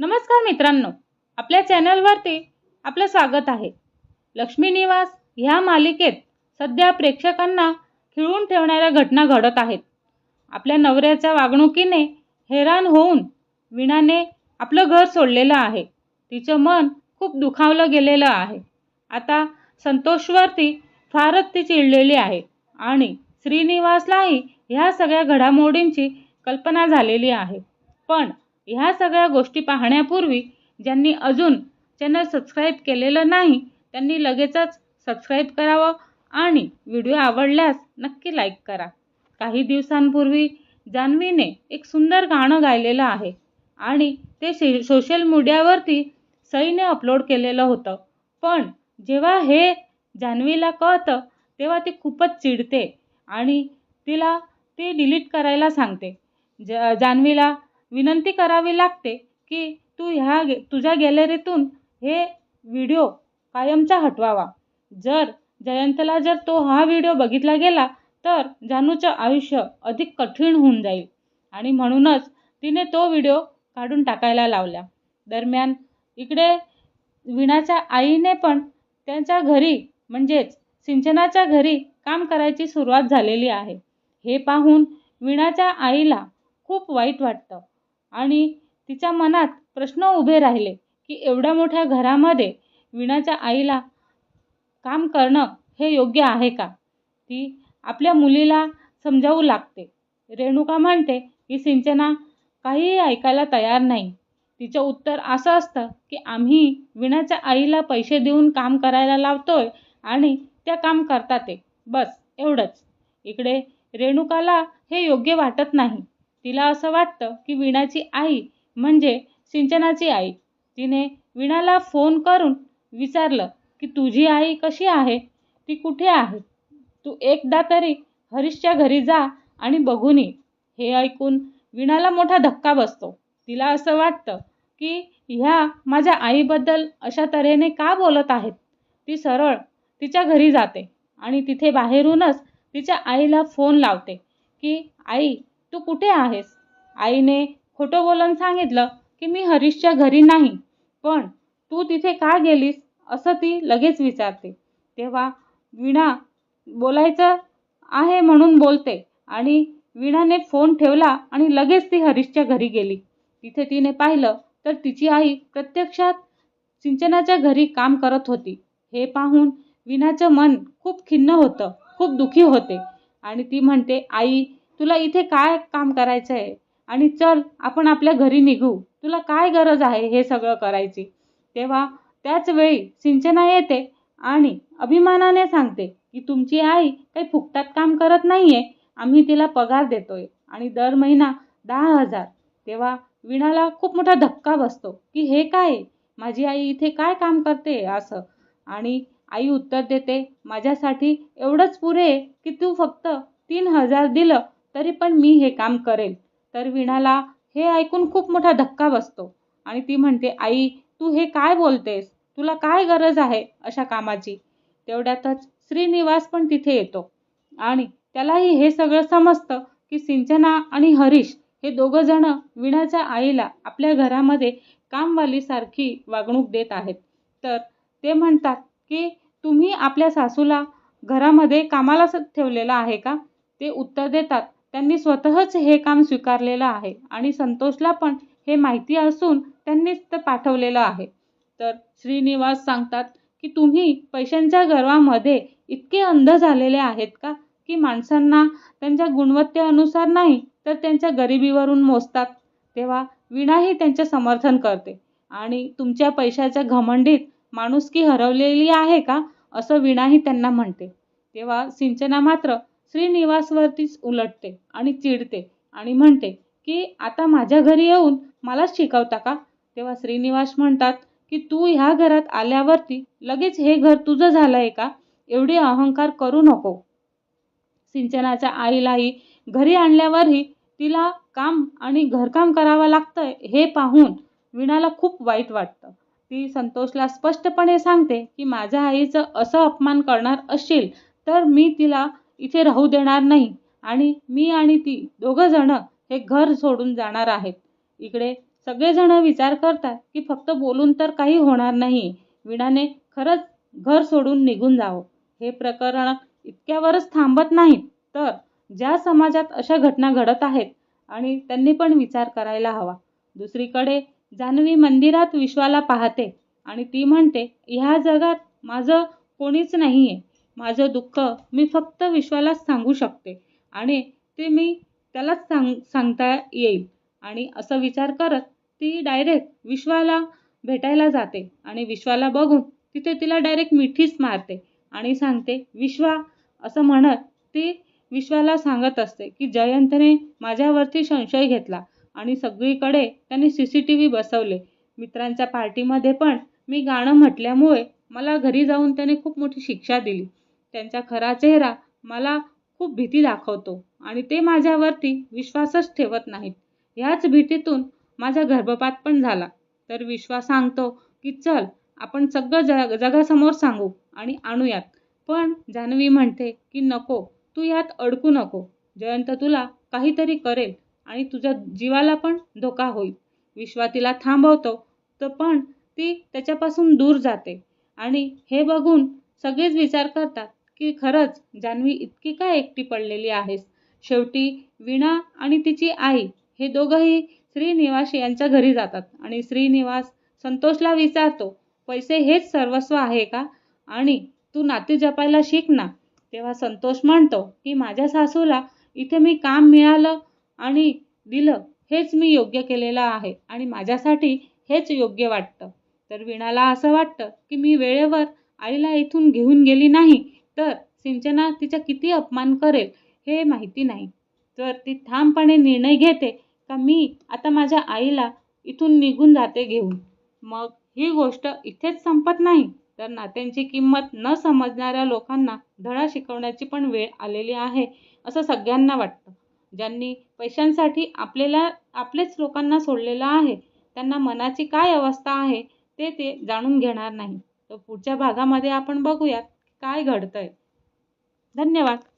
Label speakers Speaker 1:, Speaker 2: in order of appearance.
Speaker 1: नमस्कार मित्रांनो आपल्या चॅनलवरती आपलं स्वागत आहे. लक्ष्मी निवास ह्या मालिकेत सध्या प्रेक्षकांना खिळून ठेवणाऱ्या घटना घडत आहेत. आपल्या नवऱ्याच्या वागणुकीने हैराण होऊन वीणाने आपलं घर सोडलेलं आहे. तिचं मन खूप दुखावलं गेलेलं आहे. आता संतोषवरती फारच ती चिडलेली आहे आणि श्रीनिवासलाही ह्या सगळ्या घडामोडींची कल्पना झालेली आहे. पण ह्या सगळ्या गोष्टी पाहण्यापूर्वी ज्यांनी अजून चॅनल सबस्क्राईब केलेलं नाही त्यांनी लगेचच सबस्क्राईब करावं आणि व्हिडिओ आवडल्यास नक्की लाईक करा. काही दिवसांपूर्वी जान्हवीने एक सुंदर गाणं गायलेलं आहे आणि ते शे सोशल मीडियावरती सईने अपलोड केलेलं होतं. पण जेव्हा हे जान्हवीला कळतं तेव्हा ती खूपच चिडते आणि तिला ते डिलीट करायला सांगते. ज जान्हवीला विनंती करावी लागते की तू ह्या गे तुझ्या गॅलरीतून हे व्हिडिओ कायमचा हटवावा. जर जयंतला जर तो हा व्हिडिओ बघितला गेला तर जानूचं आयुष्य अधिक कठीण होऊन जाईल. आणि म्हणूनच तिने तो व्हिडिओ काढून टाकायला लावला. दरम्यान इकडे वीणाच्या आईने पण त्यांच्या घरी म्हणजेच सिंचनाच्या घरी काम करायची सुरुवात झालेली आहे. हे पाहून वीणाच्या आईला खूप वाईट वाटतं. आणि तिच्या मनात प्रश्न उभे राहिले की एवढ्या मोठ्या घरामध्ये वीणाच्या आईला काम करणं हे योग्य आहे का? ती आपल्या मुलीला समजावू लागते. रेणुका म्हणते की सिंचना काहीही ऐकायला तयार नाही. तिचं उत्तर असं असतं की आम्ही वीणाच्या आईला पैसे देऊन काम करायला लावतोय आणि त्या काम करतात ते. बस एवढंच. इकडे रेणुकाला हे योग्य वाटत नाही. तिला असं वाटतं की वीणाची आई म्हणजे सिंचनाची आई. तिने वीणाला फोन करून विचारलं की तुझी आई कशी आहे? ती कुठे आहे? तू एकदा तरी हरीशच्या घरी जा आणि बघून ये. हे ऐकून वीणाला मोठा धक्का बसतो. तिला असं वाटतं की ह्या माझ्या आईबद्दल अशा तऱ्हेने का बोलत आहेत? ती सरळ तिच्या घरी जाते आणि तिथे बाहेरूनच तिच्या आईला फोन लावते की आई तू कुठे आहेस? आईने खोटं बोलून सांगितलं की मी हरीशच्या घरी नाही. पण तू तिथे का गेलीस? असं ती लगेच विचारते. तेव्हा वीणा बोलायचं आहे म्हणून बोलते आणि वीणाने फोन ठेवला आणि लगेच ती हरीशच्या घरी गेली. तिथे तिने पाहिलं तर तिची आई प्रत्यक्षात सिंचनाच्या घरी काम करत होती. हे पाहून वीणाचं मन खूप खिन्न होतं खूप दुखी होते आणि ती म्हणते आई तुला इथे काय काम करायचं आहे आणि चल आपण आपल्या घरी निघू. तुला काय गरज आहे हे सगळं करायची? तेव्हा त्याच वेळी सिंचना येते आणि अभिमानाने सांगते की तुमची आई काही फुकटात काम करत नाही आहे आम्ही तिला पगार देतोय आणि दर महिना दहा हजार. तेव्हा वीणाला खूप मोठा धक्का बसतो की हे काय? माझी आई इथे काय काम करते असं? आणि आई उत्तर देते माझ्यासाठी एवढंच पुरे की तू फक्त तीन हजार दिलं तरी पण मी हे काम करेल. तर वीणाला हे ऐकून खूप मोठा धक्का बसतो. आणि ती म्हणते आई तू हे काय बोलतेस? तुला काय गरज आहे अशा कामाची? तेवढ्यातच श्रीनिवास पण तिथे येतो. आणि त्यालाही हे सगळं समजतं की सिंचना आणि हरीश हे दोघं जण विणाच्या आईला आपल्या घरामध्ये कामवालीसारखी वागणूक देत आहेत. तर ते म्हणतात की तुम्ही आपल्या सासूला घरामध्ये कामाला ठेवलेलं आहे का? ते उत्तर देतात त्यांनी स्वतःच हे काम स्वीकारलेलं आहे आणि संतोषला पण हे माहिती असून त्यांनीच ते पाठवलेलं आहे. तर श्रीनिवास सांगतात की तुम्ही पैशांच्या गर्वामध्ये इतके अंध झालेले आहेत का? की माणसांना त्यांच्या गुणवत्तेनुसार नाही तर त्यांच्या गरिबीवरून मोजतात. तेव्हा वीणाही त्यांचे समर्थन करते. आणि तुमच्या पैशाच्या घमंडीत माणुसकी हरवलेली आहे का? असं वीणाही त्यांना म्हणते. तेव्हा सिंचना मात्र श्रीनिवासवरतीच उलटते आणि चिडते आणि म्हणते की आता माझ्या घरी येऊन मलाच शिकवता का? तेव्हा श्रीनिवास म्हणतात की तू ह्या घरात आल्यावरती लगेच हे घर तुझं झालं आहे का? एवढे अहंकार करू नको. सिंचनाच्या आईलाही घरी आणल्यावरही तिला काम आणि घरकाम करावं लागतं हे पाहून वीणाला खूप वाईट वाटतं. ती संतोषला स्पष्टपणे सांगते की माझ्या आईचं असं अपमान करणार असेल तर मी तिला इथे राहू देणार नाही. आणि मी आणि ती दोघंजणं हे घर सोडून जाणार आहेत. इकडे सगळेजण विचार करतात की फक्त बोलून तर काही होणार नाही. वीणाने खरंच घर सोडून निघून जावं. हे प्रकरण इतक्यावरच थांबत नाहीत. तर ज्या समाजात अशा घटना घडत आहेत आणि त्यांनी पण विचार करायला हवा. दुसरीकडे जान्हवी मंदिरात विश्वाला पाहते आणि ती म्हणते ह्या जगात माझं कोणीच नाही आहे माझं दुःख मी फक्त विश्वालाच सांगू शकते आणि ते मी त्यालाच सांग सांगता येईल. आणि असं विचार करत ती डायरेक्ट विश्वाला भेटायला जाते आणि विश्वाला बघून तिथे तिला डायरेक्ट मिठीच मारते आणि सांगते विश्वा असं म्हणत ती विश्वाला सांगत असते की जयंतने माझ्यावरती संशय घेतला आणि सगळीकडे त्याने सी सी टी व्ही बसवले. मित्रांच्या पार्टीमध्ये पण मी गाणं म्हटल्यामुळे मला घरी जाऊन त्याने खूप मोठी शिक्षा दिली. त्यांचा खरा चेहरा मला खूप भीती दाखवतो आणि ते माझ्यावरती विश्वासच ठेवत नाहीत. ह्याच भीतीतून माझा गर्भपात पण झाला. तर विश्वास सांगतो की चल आपण सगळं जग जगासमोर सांगू आणि आणूयात. पण जान्हवी म्हणते की नको तू यात अडकू नको. जयंत तुला काहीतरी करेल आणि तुझ्या जीवाला पण धोका होईल. विश्वा तिला थांबवतो तर पण ती त्याच्यापासून दूर जाते. आणि हे बघून सगळेच विचार करतात की खरंच जान्हवी इतकी काय एकटी पडलेली आहेस? शेवटी वीणा आणि तिची आई हे दोघंही श्रीनिवास यांच्या घरी जातात आणि श्रीनिवास संतोषला विचारतो पैसे हेच सर्वस्व आहे का? आणि तू नाती जपायला शिक ना. तेव्हा संतोष म्हणतो की माझ्या सासूला इथे मी काम मिळालं आणि दिलं हेच मी योग्य केलेलं आहे आणि माझ्यासाठी हेच योग्य वाटतं. तर वीणाला असं वाटतं की मी वेळेवर आईला इथून घेऊन गेली नाही तर सिंचना तिचा किती अपमान करेल हे माहिती नाही. तर ती ठामपणे निर्णय घेते का मी आता माझ्या आईला इथून निघून जाते घेऊन. मग ही गोष्ट इथेच संपत नाही. तर नात्यांची किंमत न समजणाऱ्या लोकांना धडा शिकवण्याची पण वेळ आलेली आहे असं सगळ्यांना वाटतं. ज्यांनी पैशांसाठी आपल्याला आपलेच लोकांना सोडलेलं आहे त्यांना मनाची काय अवस्था आहे ते ते जाणून घेणार नाही. तर पुढच्या भागामध्ये आपण बघूयात. काय घडतंय? धन्यवाद.